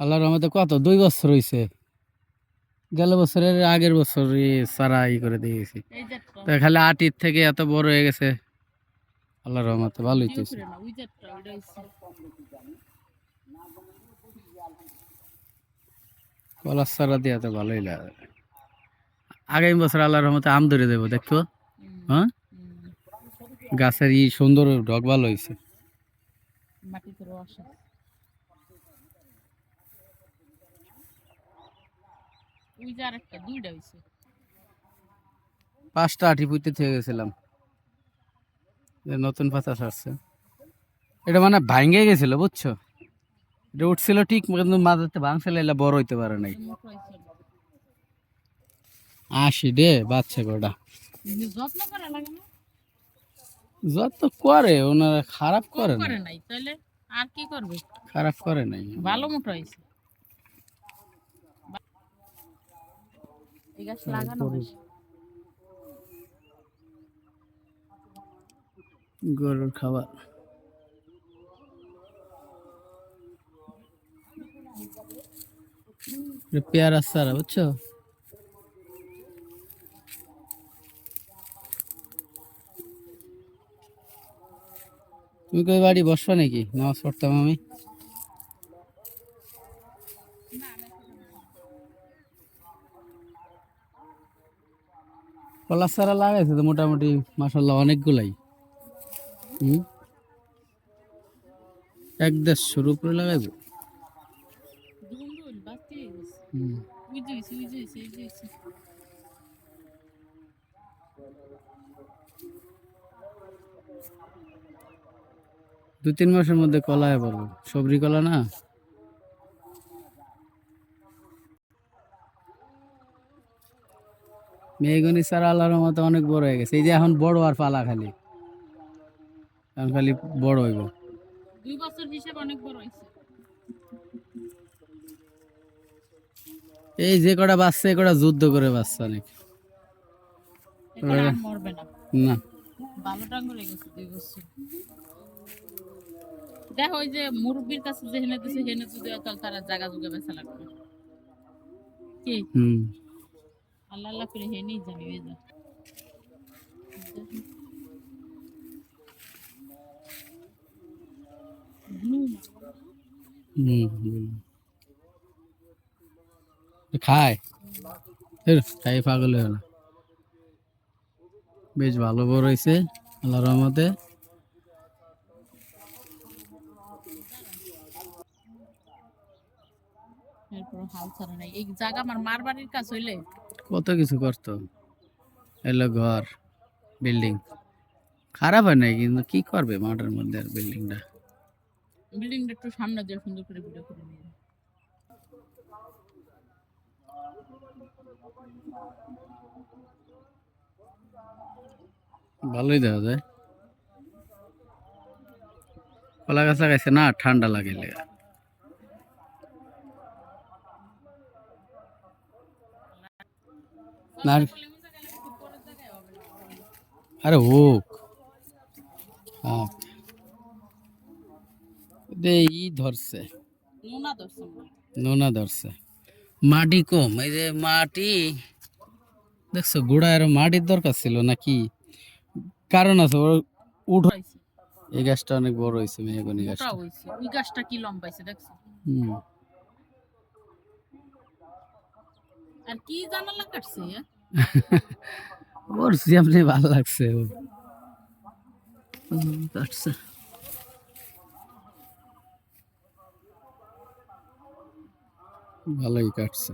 আল্লাহর রহমতে কত? দুই বছর হইছে। গেল বছরের আগের বছর সারা ই করে দিয়েছি এই যে তো খালি আটির থেকে এত বড় হয়ে গেছে। আল্লাহর রহমতে ভালোই হইছে। কলার সারা দিয়ে তো ভালোই লাগে। আগামী বছর আল্লাহর রহমতে আম ধরে দেবো দেখো হ্যাঁ? গাছের ই সুন্দর ডগ ভালো হয়েছে মাটিতে রস ওই যে আরেকটা দুইটা হইছে। পাঁচটা আটি পুঁতে থেকে গেছিলাম। নতুন পাতা ছাড়ছে। এটা মানে ভাঙ্গে গেছিল বুঝছ? এটা উঠছিল ঠিক কিন্তু মাঝাতে ভাঙছিল বড় হইতে পারে নাই। আসি দে বাচ্চা গোটা কিন্তু যত্ন করা লাগে না? যত করে ওনারা খারাপ করে না নাই। তাহলে আর কি করবে? খারাপ করে নাই। ভালো মোটা হয়েছে এই গাছ লাগানো হয়েছে। গরুর খাবার। পেয়ারা সারা বুঝছ? তুমি কই বাড়ি বসবা নাকি? নামাজ পড়তাম আমি? কলা সারা লাগাইছে তো মোটামুটি মাসাল্লাহ অনেকগুলাই। হুম? এক দেড়শোর উপরে লাগাইবো। দু তিন মাসের মধ্যে কলায় পারব সবরি কলা না? মেঘনি সারা আল্লাহর মতো অনেক বড় হয়ে গেছে। এই যে এখন বড় আর পালা খালি। এখন খালি বড় হইব। দুই বছর হিসেবে অনেক বড় এই যে কটা বাচ্চা এ কটা যুদ্ধ করে বাচ্চা অনেক। মরবে না। না। গেছে দুই বছর। দেখো ওই যে মুরব্বির কাছে যে হেনে দিছে হেনে যদি তারা জায়গা জুগে বেচা লাগবে। কি? হুম। আল্লাহ আল্লাহ করে যাবে হুম খায়। খাই পাগল না বেশ ভালো বড় হয়েছে আল্লাহর রহমতে। এরপর হাল ছাড়া নাই। এই জায়গা আমার মার বাড়ির কাজ হইলে কত কিছু করতো। এলো ঘর বিল্ডিং। খারাপ হয় নাই কিন্তু কি করবে মাঠের মধ্যে আর বিল্ডিংটা? বিল্ডিংটা একটু সামনে দিয়ে সুন্দর করে ভিডিও করে নিয়ে। ভালোই দেখা যায়। কলা গাছ লাগাইছে না ঠান্ডা লাগে লেগা। আরে হোক। ই ধরছে। নোনা ধরছে মাটি কম এই যে মাটি দেখছ গোড়ায় মাটির দরকার ছিল নাকি? কারণ আছে ওর উঠ এই গাছটা অনেক বড় হয়েছে মেহগনি মোটা গাছটা। ওই গাছটা কি লম্বাইছে দেখছ? হুম। আর কি জানালা কাটছে এ? ওর এমনি ভালো লাগছে। ওর হুম, কাটছে। ভালোই কাটছে।